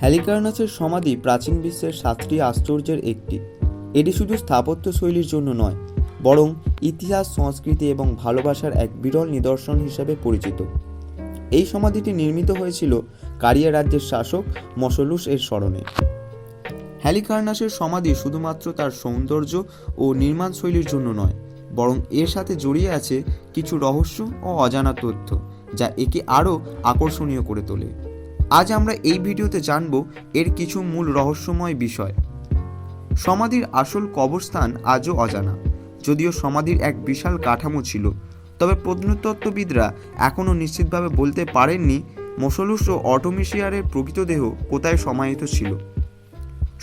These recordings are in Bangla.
হ্যালিকার্নাসের সমাধি প্রাচীন বিশ্বের সাতটি আশ্চর্যের একটি। এটি শুধু স্থাপত্য শৈলীর জন্য নয়, বরং ইতিহাস, সংস্কৃতি এবং ভালোবাসার এক বিরল নিদর্শন হিসেবে পরিচিত। এই সমাধিটি নির্মিত হয়েছিল কারিয়া রাজ্যের শাসক মসলুস এর স্মরণে। হ্যালিকার্নাসের সমাধি শুধুমাত্র তার সৌন্দর্য ও নির্মাণ শৈলীর জন্য নয়, বরং এর সাথে জড়িয়ে আছে কিছু রহস্য ও অজানা তথ্য, যা একে আরও আকর্ষণীয় করে তোলে। আজ আমরা এই ভিডিওতে জানব এর কিছু মূল রহস্যময় বিষয়। সমাধির আসল কবরস্থান আজও অজানা, যদিও সমাধির এক বিশাল কাঠামো ছিল, তবে প্রত্নতত্ত্ববিদরা এখনও নিশ্চিতভাবে বলতে পারেননি মসলুস ও অটোমিশিয়ারের প্রকৃত দেহ কোথায় সমাহিত ছিল।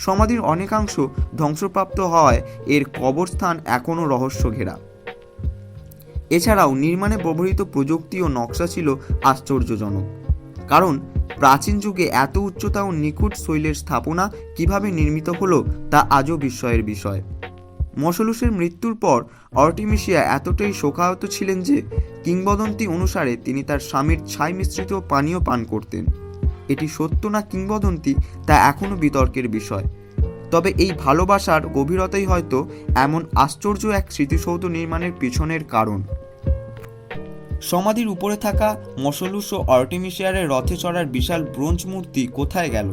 সমাধির অনেকাংশ ধ্বংসপ্রাপ্ত হওয়ায় এর কবরস্থান এখনও রহস্য ঘেরা এছাড়াও নির্মাণে ব্যবহৃত প্রযুক্তি ও নকশা ছিল আশ্চর্যজনক, কারণ প্রাচীন যুগে এত উচ্চতা ও নিখুঁত শৈলের স্থাপনা কীভাবে নির্মিত হলো তা আজও বিস্ময়ের বিষয়। মসলুসের মৃত্যুর পর অর্টিমিশিয়া এতটাই শোকাহত ছিলেন যে কিংবদন্তি অনুসারে তিনি তার স্বামীর ছাই মিশ্রিত পানীয় পান করতেন। এটি সত্য না কিংবদন্তি তা এখনও বিতর্কের বিষয়। তবে এই ভালোবাসার গভীরতাই হয়তো এমন আশ্চর্য এক স্মৃতিসৌধ নির্মাণের পিছনের কারণ। সমাধির উপরে থাকা মসলুস ও অর্টিমিশিয়ারের রথে চড়ার বিশাল ব্রোঞ্জ মূর্তি কোথায় গেল,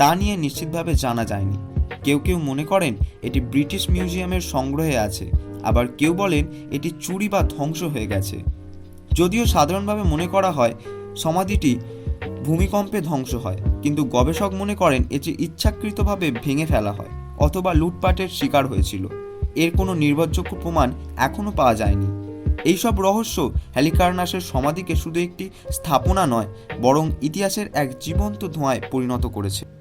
তা নিয়ে নিশ্চিতভাবে জানা যায়নি। কেউ কেউ মনে করেন এটি ব্রিটিশ মিউজিয়ামের সংগ্রহে আছে, আবার কেউ বলেন এটি চুরি বা ধ্বংস হয়ে গেছে। যদিও সাধারণভাবে মনে করা হয় সমাধিটি ভূমিকম্পে ধ্বংস হয়, কিন্তু গবেষক মনে করেন এটি ইচ্ছাকৃতভাবে ভেঙে ফেলা হয় অথবা লুটপাটের শিকার হয়েছিল। এর কোনো নির্ভরযোগ্য প্রমাণ এখনও পাওয়া যায়নি। এইসব রহস্য হ্যালিকার্নাসের সমাধিকে শুধু একটি স্থাপনা নয়, বরং ইতিহাসের এক জীবন্ত ধোঁয়ায় পরিণত করেছে।